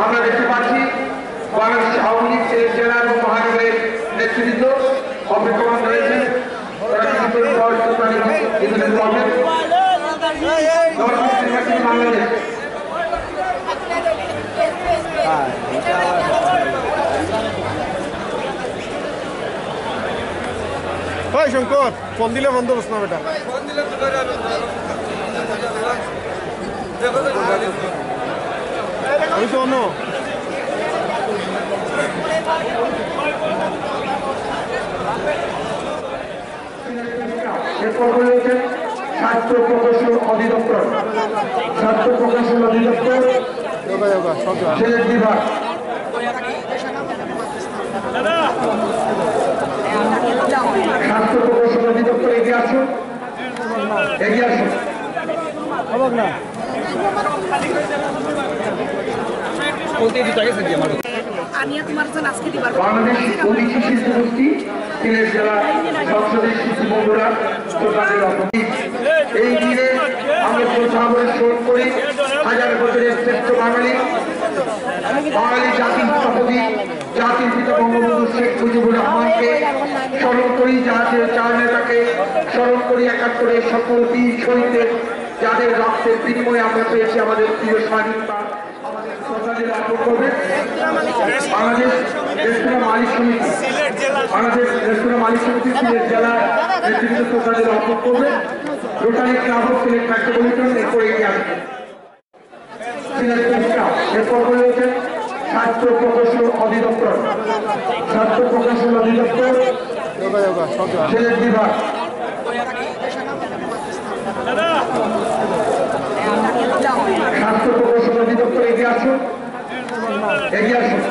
আমরা দেখতে পাচ্ছি বাংলাদেশ আওয়ামী লীগ জেলা এবং মহানগরের নেতৃত্ব অপেক্ষমান রয়েছেন তারা ওই শঙ্কর ফোন দিলে বন্ধ বস না বেটা ওই তো অন্য। এরপর রয়েছে স্বাস্থ্য প্রকৌশল অধিদপ্তর। স্বাস্থ্য প্রকৌশল অধিদপ্তর বিভাগ। অধিদপ্তর এগিয়ে আসুন। এগিয়ে আসুন। বাংলাদেশ ওবিসি শিশু গোষ্ঠী সিলেট জেলা সংসদের শিশু বন্ধুরা এই দিনে আমরা করি। হাজার বছরের শ্রেষ্ঠ বাঙালি বাঙালি জাতির স্থপতি জাতির পিতা বঙ্গবন্ধু শেখ মুজিবুর রহমানকে স্মরণ করি জাহাজের চার নেতাকে স্মরণ করি, একাত্তরের সকল বীর শহীদদের, যাদের রক্তের বিনিময়ে আমরা পেয়েছি আমাদের প্রিয় আমাদের এগিয়ে আসবে। সিলেট এরপর স্বাস্থ্য প্রকৌশল অধিদপ্তর। স্বাস্থ্য প্রকৌশল অধিদপ্তর সব বিভাগ। স্বাস্থ্য প্রকৌশল অধিদপ্তর, এগিয়ে আসুন। এগিয়ে আসুন।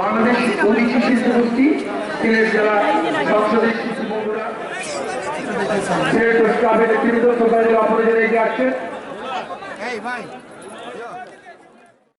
বাংলাদেশ ওবিসি শিশু গোষ্ঠী সিলেট জেলা সংসদের সিলেট ক্লাবের নেতৃত্ব সরকারের অপরাজের এগিয়ে আসছে